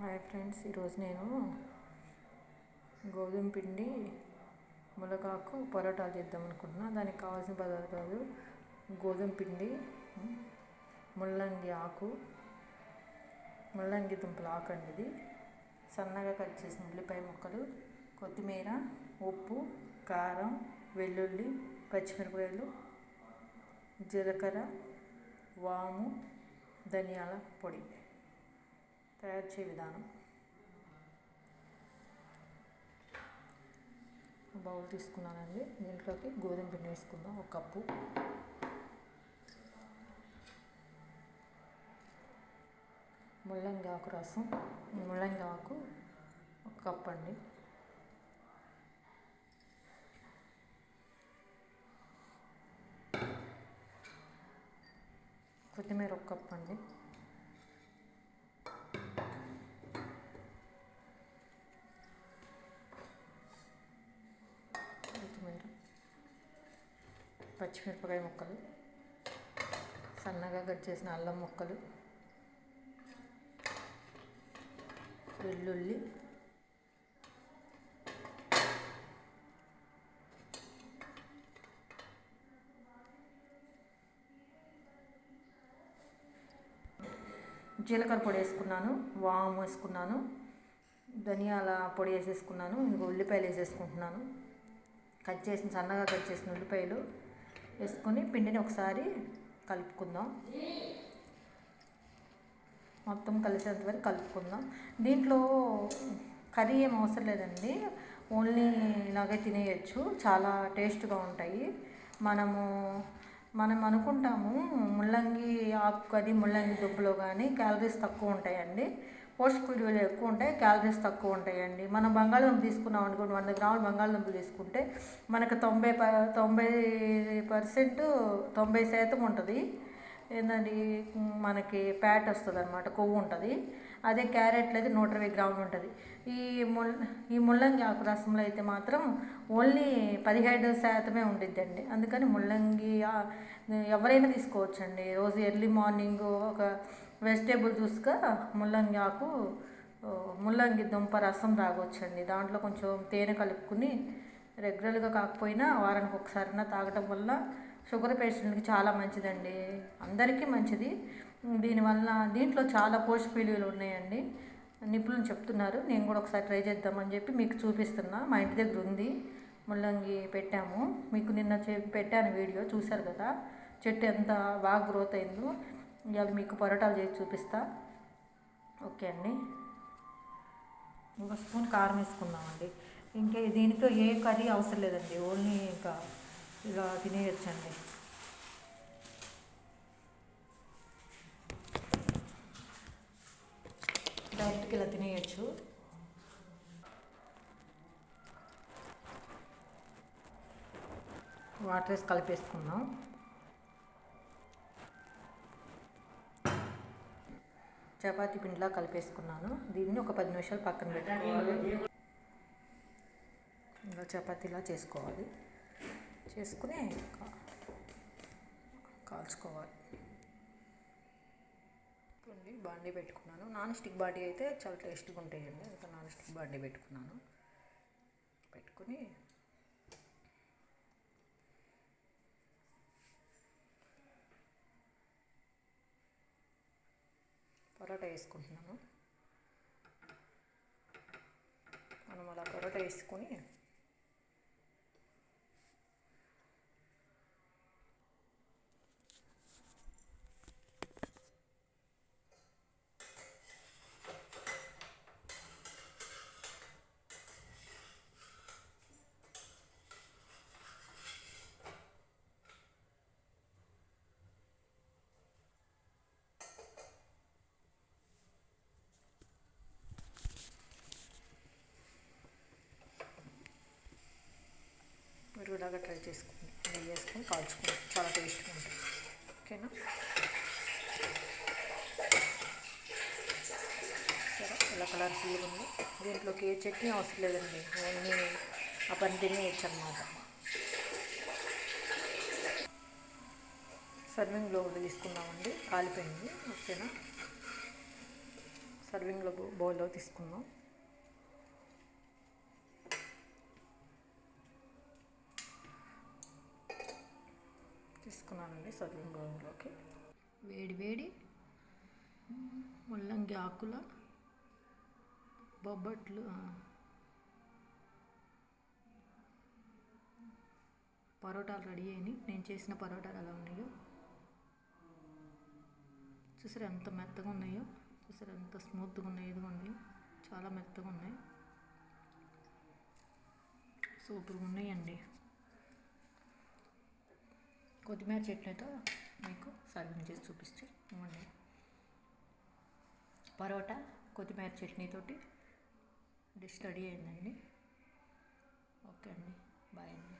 Hi friends ఈరోజు నేను గోధుమ పిండి మునగాకు పరోటాలు చేద్దాం అనుకుంటున్నా. దానికి కావాల్సిన పదార్థాలు గోధుమ పిండి ముల్లంగి ఆకు ముల్లంగి దుంపల ఆకు అండి ఇది. సన్నగా కట్ చేసిన ఉల్లిపాయ ముక్కలు కొత్తిమీర ఉప్పు కారం వెల్లుల్లి పచ్చిమిరపకాయలు జీలకర్ర వాము ధనియాల పొడి. తయారు చేయ విధానం. బౌల్ తీసుకున్నానండి. దీంట్లోకి గోధుమ పిండి వేసుకుందాం. ఒక కప్పు. ముల్లంగి ఆకు రసం. ముల్లంగి ఆకు ఒక కప్ అండి. కొత్తిమీర ఒక కప్ అండి కొత్తిమీర పచ్చిమిరపకాయ ముక్కలు. సన్నగా కట్ చేసిన అల్లం ముక్కలు. వెల్లుల్లి. జీలకర్ర పొడి వేసుకున్నాను వాము వేసుకున్నాను ధనియాల పొడి వేసేసుకున్నాను ఇంకో ఉల్లిపాయలు వేసేసుకుంటున్నాను. కట్ చేసిన సన్నగా కట్ చేసిన ఉల్లిపాయలు వేసుకొని పిండిని ఒకసారి కలుపుకుందాం. మొత్తం కలిసేంత వరకు కలుపుకుందాం. దీంట్లో కర్రీ ఏం అవసరం లేదండి. ఓన్లీ ఇలాగే తినేయచ్చు. చాలా టేస్ట్గా ఉంటాయి. మనము మనం అనుకుంటాము ముల్లంగి ఆకు కర్రీ ముల్లంగి దుబ్బలో కానీ క్యాలరీస్ తక్కువ ఉంటాయండి. పోషక విలువలు ఎక్కువ ఉంటాయి క్యాలరీస్ తక్కువ ఉంటాయండి. మనం బంగాళదుంప తీసుకున్నాం అనుకోండి వంద గ్రాములు బంగాళదుంపలు తీసుకుంటే మనకు తొంభై ప తొంభై పర్సెంట్ తొంభై శాతం ఉంటుంది. ఏంటండి మనకి ప్యాట్ వస్తుంది అనమాట కొవ్వు ఉంటుంది. అదే క్యారెట్లు అయితే నూట ఇరవై గ్రాములు ఉంటుంది. ఈ ముల్ ఈ ముల్లంగి ఆకు రసంలో అయితే మాత్రం ఓన్లీ పదిహేడు శాతమే ఉండిద్దండి. అందుకని ముల్లంగి ఎవరైనా తీసుకోవచ్చండి. రోజు ఎర్లీ మార్నింగ్ ఒక వెజిటేబుల్ జ్యూస్గా ముల్లంగి ఆకు ముల్లంగి దుంప రసం తాగొచ్చండి దాంట్లో కొంచెం తేనె కలుపుకుని రెగ్యులర్గా కాకపోయినా వారానికి ఒకసారైనా తాగటం వల్ల షుగర్ పేషెంట్కి చాలా మంచిదండి. అందరికీ మంచిది. దీనివల్ల దీంట్లో చాలా పోషక విలువలు ఉన్నాయండి. నిపుణులు చెప్తున్నారు. నేను కూడా ఒకసారి ట్రై చేద్దామని చెప్పి మీకు చూపిస్తున్నా. మా ఇంటి దగ్గర ఉంది. ముల్లంగి పెట్టాము. మీకు నిన్న పెట్టాను వీడియో. చూశారు కదా? చెట్టు ఎంత బాగా గ్రోత్ అయిందో. ఇవాళ మీకు పొరటాలు చేసి చూపిస్తా. ఓకే అండి. ఒక స్పూన్ కారం వేసుకుందామండి. ఇంకా దీనితో ఏ కర్రీ అవసరం లేదండి. ఓన్లీ ఇంకా ఇలా తినేయచ్చండి. డైరెక్ట్గా ఇలా తినేయచ్చు. వాటర్ వేసి కలిపేసుకుందాం. చపాతి పిండిలా కలిపేసుకున్నాను. దీన్ని ఒక పది నిమిషాలు పక్కన పెట్టుకోవాలి. ఇలా చపాతీలా చేసుకోవాలి. చేసుకుని కాల్చుకోవాలి. చూడండి బాండీ పెట్టుకున్నాను. నాన్ స్టిక్ బాండీ అయితే చాలా టేస్ట్గా ఉంటాయండి. ఇంకా నాన్ స్టిక్ బాండీ పెట్టుకున్నాను. పెట్టుకుని పరోటా వేసుకుంటున్నాను. మనం అలా పరోటా వేసుకొని మీరు ఇలాగా ట్రై చేసుకోండి నెయ్యి వేసుకొని కాల్చుకోండి చాలా టేస్ట్గా ఉంటుంది. ఓకేనా? సరే ఇలా కలర్ఫుల్గా ఉంది. దీంట్లోకి ఏ చట్నీ అవసరం లేదండి. ఓన్లీ ఆ పని తినేయచ్చు అనమాట సర్వింగ్ గ్లోవ్ తీసుకున్నామండి కాలిపోయింది. ఓకేనా? సర్వింగ్లో బౌల్లో తీసుకుందాం. తీసుకున్నానండి సర్వింగ్ బౌల్లోకి. వేడి వేడి ముల్లంగి ఆకుల బొబ్బట్లు పరోటాలు రెడీ అయినాయి. నేను చేసిన పరోటాలు ఎలా ఉన్నాయో. చూసారు ఎంత మెత్తగా ఉన్నాయో. చూసారు ఎంత స్మూత్గా ఉన్నాయో ఇదిగోండి. చాలా మెత్తగా ఉన్నాయి. సూపర్గా ఉన్నాయండి. కొత్తిమీర చట్నీతో మీకు సర్వింగ్ చేసి చూపిస్తే ఇవ్వండి పరోటా కొత్తిమీర చట్నీతోటి డిష్ రెడీ అయిందండి. ఓకే అండి. బాయ్ అండి.